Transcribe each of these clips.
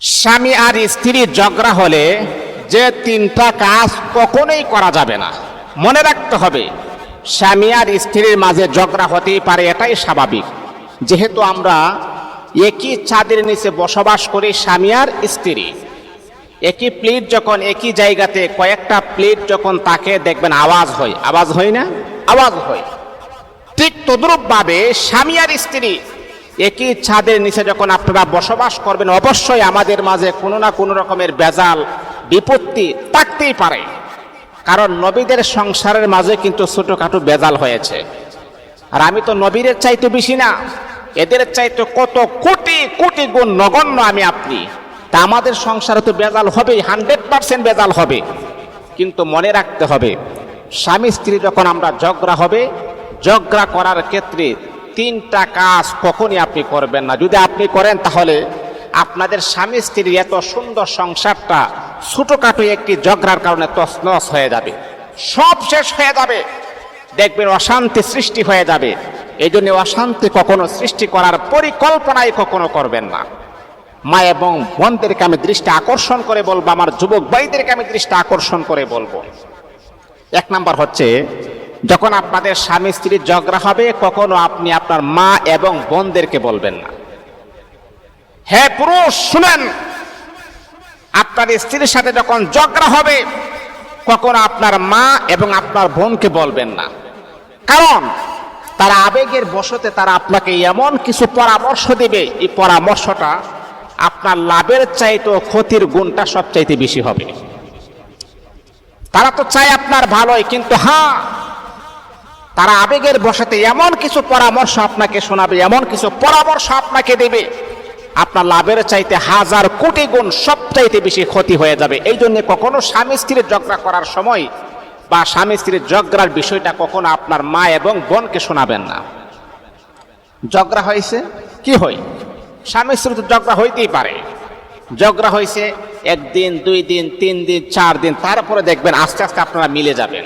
স্বামী আর স্ত্রী ঝগড়া হলে যে তিনটা কাজ কখনোই করা যাবে না। মনে রাখতে হবে, স্বামী আর স্ত্রীর মাঝে ঝগড়া হতেই পারে, এটাই স্বাভাবিক। যেহেতু আমরা একই ছাদের নিচে বসবাস করি স্বামী আর স্ত্রী, একই প্লেট যখন একই জায়গাতে কয়েকটা প্লেট যখন তাকে দেখবেন আওয়াজ হয়। আওয়াজ হয় না? আওয়াজ হয়। ঠিক তদ্রূপভাবে স্বামী আর স্ত্রী একই ছাদের নিচে যখন আপনারা বসবাস করবেন, অবশ্যই আমাদের মাঝে কোনো না কোনো রকমের বেজাল বিপত্তি থাকতেই পারে। কারণ নবীদের সংসারের মাঝে কিন্তু ছোটোখাটো বেজাল হয়েছে। আর আমি তো নবীদের চাইতে বেশি না। এদের চাইতে কত কোটি কোটি গুণ নগণ্য আমি আপনি। তা আমাদের সংসারে তো বেজাল হবেই, হান্ড্রেড পার্সেন্ট বেজাল হবে। কিন্তু মনে রাখতে হবে স্বামী স্ত্রী যখন আমরা ঝগড়া হবে, ঝগড়া করার ক্ষেত্রে তিনটা কাজ কখনই আপনি করবেন না। যদি আপনি করেন তাহলে আপনাদের স্বামী স্ত্রীর এত সুন্দর সংসারটা ছোটোখাটো একটি ঝগড়ার কারণে তছনছ হয়ে যাবে। সব শেষ হয়ে যাবে। দেখবেন অশান্তি সৃষ্টি হয়ে যাবে। এই জন্য অশান্তি কখনো সৃষ্টি করার পরিকল্পনাই কখনো করবেন না। মা এবং বোনদেরকে আমি দৃষ্টি আকর্ষণ করে বলব, আমার যুবক ভাইদেরকে আমি দৃষ্টি আকর্ষণ করে বলব। এক নাম্বার হচ্ছে যখন আপনাদের স্বামী স্ত্রীর ঝগড়া হবে, কখনো আপনি আপনার মা এবং বোনদেরকে বলবেন না। হ্যাঁ পুরুষ, শুনেন! আপনার স্ত্রীর সাথে যখন ঝগড়া হবে, কখনো আপনার মা এবং আপনার বোনকে বলবেন না। কারণ, তারা আবেগের বশতে তারা আপনাকে এমন কিছু পরামর্শ দিবে। এই পরামর্শটা আপনার লাভের চাইতে ক্ষতির গুণটা সবচাইতে বেশি হবে। তারা তো চায় আপনার ভালোই, কিন্তু হ্যাঁ তারা আবেগের বসাতে, এমন কিছু পরামর্শ আপনাকে শোনাবে, এমন কিছু পরামর্শ আপনাকে দেবে। আপনার লাভের চাইতে হাজার কোটি গুণ সবচাইতে বেশি ক্ষতি হয়ে যাবে। এই জন্য কখনো স্বামী স্ত্রীর ঝগড়া করার সময় বা স্বামী স্ত্রীর ঝগড়ার বিষয়টা কখনো আপনার মা এবং বোনকে শোনাবেন না। ঝগড়া হয়েছে? কি হয়? স্বামী স্ত্রী তো ঝগড়া হইতেই পারে। ঝগড়া হয়েছে একদিন, দুই দিন, তিন দিন, চার দিন, তারপরে দেখবেন আস্তে আস্তে আপনারা মিলে যাবেন।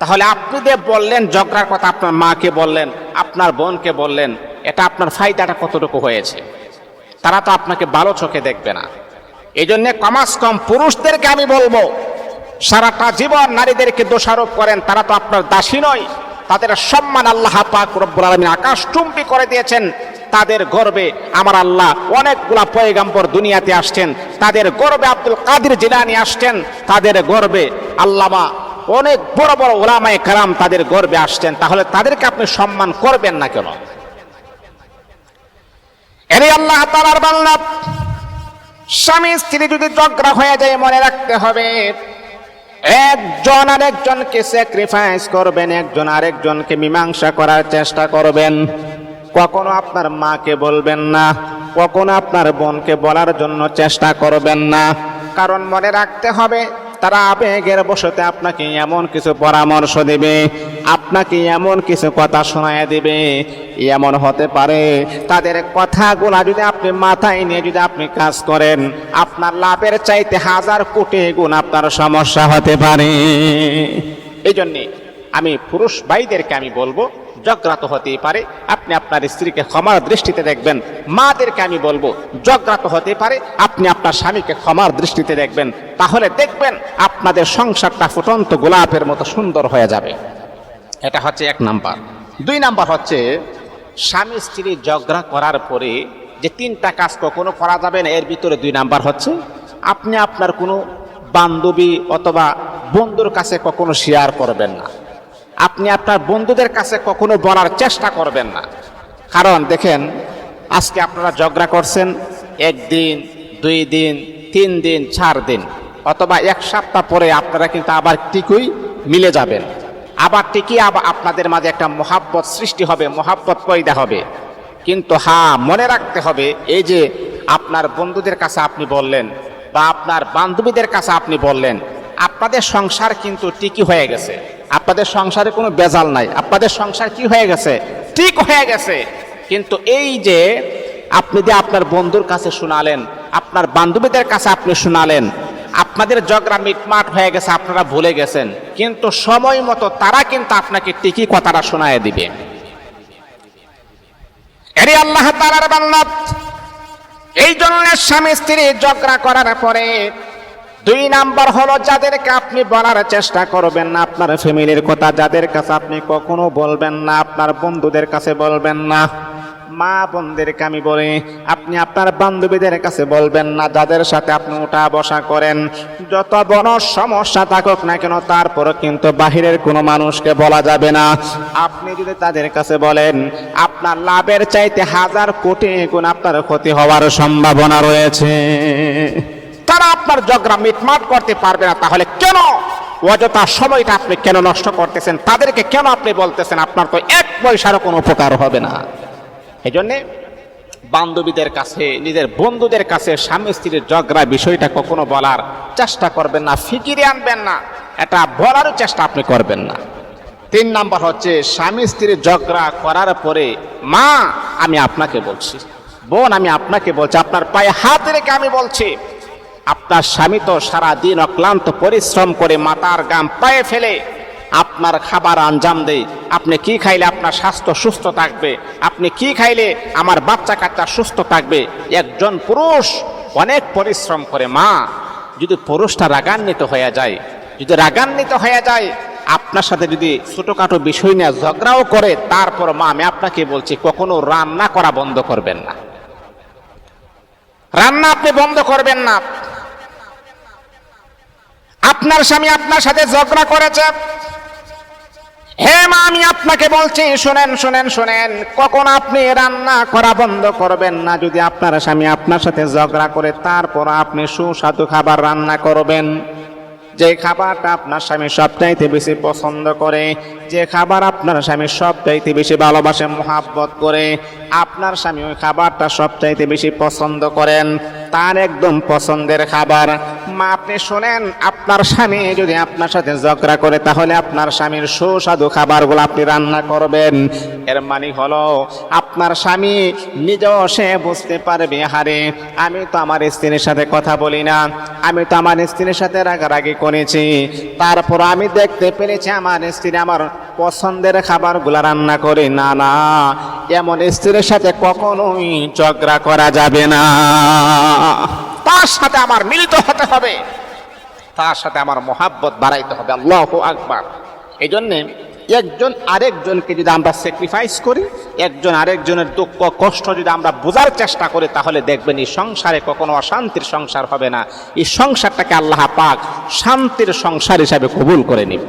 তাহলে আপনি যে বললেন, ঝগড়ার কথা আপনার মাকে বললেন, আপনার বোনকে বললেন, এটা আপনার ফায়দাটা কতটুকু হয়েছে? তারা তো আপনাকে ভালো চোখে দেখবে না। এই জন্যে কমাস কম পুরুষদেরকে আমি বলব, সারাটা জীবন নারীদেরকে দোষারোপ করেন, তারা তো আপনার দাসী নয়। তাদের সম্মান আল্লাহ পাক রব্বুল আলমিন আকাশ টুম্পি করে দিয়েছেন। তাদের গর্বে আমার আল্লাহ অনেকগুলা পয়গাম্বর দুনিয়াতে আসছেন। তাদের গর্বে আব্দুল কাদির জিলানি আসছেন। তাদের গর্বে আল্লামা অনেক বড় বড় ওলামায় কারাম তাদের গর্বে আসছেন, তাহলে তাদেরকে আপনি সম্মান করবেন না কেন? এরে আল্লাহ তালার বাংলা স্বামী স্ত্রী যদি ঝগড়া হয়ে যায়, মনে রাখতে হবে, একজন আরেকজনকে স্যাক্রিফাইস করবেন, একজন আরেকজনকে মীমাংসা করার চেষ্টা করবেন। কখনো আপনার মাকে বলবেন না, কখনো আপনার বোনকে বলার জন্য চেষ্টা করবেন না। কারণ মনে রাখতে হবে তারা আবেগের বসতে আপনাকে এমন কিছু পরামর্শ দেবে, আপনাকে এমন কিছু কথা শোনায় দেবে। এমন হতে পারে তাদের কথাগুলা যদি আপনি মাথায় নিয়ে যদি আপনি কাজ করেন, আপনার লাভের চাইতে হাজার কোটি গুণ আপনার সমস্যা হতে পারে। এই জন্যে আমি পুরুষ ভাইদেরকে আমি বলব জগ্রাত হতেই পারে। আপনি আপনার স্ত্রীকে ক্ষমার দৃষ্টিতে দেখবেন। মাদেরকে আমি বলব, জগ্রাত হতে পারে। আপনি আপনার স্বামীকে ক্ষমার দৃষ্টিতে দেখবেন। তাহলে দেখবেন আপনাদের সংসারটা ফুটন্ত গোলাপের মতো সুন্দর হয়ে যাবে। এটা হচ্ছে এক নাম্বার। দুই নাম্বার হচ্ছে, স্বামী স্ত্রী ঝগড়া করার পরে যে তিনটা কাজ কখনো করা যাবে না, এর ভিতরে দুই নাম্বার হচ্ছে, আপনি আপনার কোনো বান্ধবী অথবা বন্ধুর কাছে কখনো শেয়ার করবেন না। আপনি আপনার বন্ধুদের কাছে কখনো বলার চেষ্টা করবেন না। কারণ দেখেন, আজকে আপনারা ঝগড়া করছেন, একদিন, দুই দিন, তিন দিন, চার দিন, অথবা এক সপ্তাহ পরে আপনারা কিন্তু আবার টিকুই মিলে যাবেন। আবার ঠিকই আবার আপনাদের মাঝে একটা মহাব্বত সৃষ্টি হবে, মহাব্বত পয়দা হবে। কিন্তু হ্যাঁ মনে রাখতে হবে, এই যে আপনার বন্ধুদের কাছে আপনি বললেন বা আপনার বান্ধবীদের কাছে আপনি বললেন, আপনাদের সংসার কিন্তু টিকি হয়ে গেছে। আপনাদের সংসারে কোনো বেজাল নাই। আপনাদের সংসার কি হয়ে গেছে? ঠিক হয়ে গেছে। কিন্তু এই যে আপনি যে আপনার বন্ধুর কাছে শোনালেন, আপনার বান্ধবীদের কাছে আপনি শোনালেন, আপনাদের ঝগড়া মিটমাট হয়ে গেছে, আপনারা ভুলে গেছেন। কিন্তু সময় মতো তারা কিন্তু আপনাকে টিকি কথাটা শোনায় দিবে। এরে আল্লাহ তালার এই জন্য স্বামী স্ত্রী ঝগড়া করার পরে দুই নাম্বার হলো, যাদেরকে আপনি বলার চেষ্টা করবেন না, আপনার ফ্যামিলির কথা, যাদের কাছে আপনি কখনো বলবেন না, আপনার বন্ধুদের কাছে বলবেন না। মা বোনদেরকে আমি বলি, আপনি আপনার বান্ধবীদের কাছে বলবেন না, যাদের সাথে আপনি উঠা বসা করেন। যত বড় সমস্যা থাকুক না কেন তারপরও কিন্তু বাহিরের কোনো মানুষকে বলা যাবে না। আপনি যদি তাদের কাছে বলেন, আপনার লাভের চাইতে হাজার কোটি গুণ আপনার ক্ষতি হওয়ার সম্ভাবনা রয়েছে। তারা আপনার ঝগড়া মিটমাট করতে পারবে না, তাহলে কেন? অযথা সময়টা আপনি কেন নষ্ট করতেছেন? তাদেরকে কেন আপনি বলতেছেন, আপনার তো এক পয়সারও কোনো উপকার হবে না। এই জন্যে বান্ধবীদের কাছে, নিজের বন্ধুদের কাছে, স্বামী স্ত্রীর ঝগড়া বিষয়টা কখনো বলার চেষ্টা করবেন না, ফিকিরে আনবেন না। এটা বলারও চেষ্টা আপনি করবেন না। তিন নাম্বার হচ্ছে, স্বামী স্ত্রীর ঝগড়া করার পরে, মা, আমি আপনাকে বলছি। বোন, আমি আপনাকে বলছি। আপনার পায়ে হাত রেখে আমি বলছি। আপনার স্বামী তো সারাদিন অক্লান্ত পরিশ্রম করে মাতার গাম পায়ে ফেলে। আপনার খাবার আঞ্জাম দেয়। আপনি কি খাইলে আপনার স্বাস্থ্য সুস্থ থাকবে? আপনি কি খাইলে আমার বাচ্চা কাচ্চা সুস্থ থাকবে? একজন পুরুষ অনেক পরিশ্রম করে মা। যদি পুরুষটা রাগান্বিত হয়ে যায়, যদি রাগান্বিত হয়ে যায়, আপনার সাথে যদি ছোটোখাটো বিষয় নিয়ে ঝগড়াও করে, তারপর মা, আমি আপনাকে বলছি, কখনো রান্না করা বন্ধ করবেন না। রান্না আপনি বন্ধ করবেন না। আপনার স্বামী আপনার সাথে ঝগড়া করেছে? হে মা, আমি আপনাকে বলছি, শুনেন শুনেন শুনেন, কখন আপনি রান্না করা বন্ধ করবেন না? যদি আপনার স্বামী আপনার সাথে ঝগড়া করে, তারপর আপনি সুস্বাদু খাবার রান্না করবেন। যে খাবারটা আপনার স্বামী সবচাইতে বেশি পছন্দ করে, যে খাবার আপনার স্বামী সবচাইতে বেশি ভালোবাসে, মোহাব্বত করে, আপনার স্বামী ওই খাবারটা সবচাইতে বেশি পছন্দ করেন। তার একদম পছন্দের খাবার। মা, আপনি শোনেন, আপনার স্বামী যদি আপনার সাথে ঝগড়া করে, তাহলে আপনার স্বামীর সুস্বাদু খাবারগুলো আপনি রান্না করবেন। এর মানে হলো, আপনার স্বামী নিজেও সে বুঝতে পারবে, হারে আমি তো আমার স্ত্রীর সাথে কথা বলি না, আমি তো আমার স্ত্রীর সাথে রাগারাগি করেছি। তারপর আমি দেখতে পেরেছি, আমার স্ত্রী আমার পছন্দের খাবারগুলো রান্না করে, না না, এমন স্ত্রীর সাথে কখনোই ঝগড়া করা যাবে না। তার সাথে আমার মিলিত হতে হবে। তার সাথে আমার মহাব্বত বাড়াইতে হবে, আল্লাহ আকবার। এই জন্যে একজন আরেকজনকে যদি আমরা স্যাক্রিফাইস করি, একজন আরেকজনের দুঃখ, কষ্ট যদি আমরা বোঝার চেষ্টা করি, তাহলে দেখবেন এই সংসারে কখনো অশান্তির সংসার হবে না। এই সংসারটাকে আল্লাহ পাক শান্তির সংসার হিসাবে কবুল করে নিবে।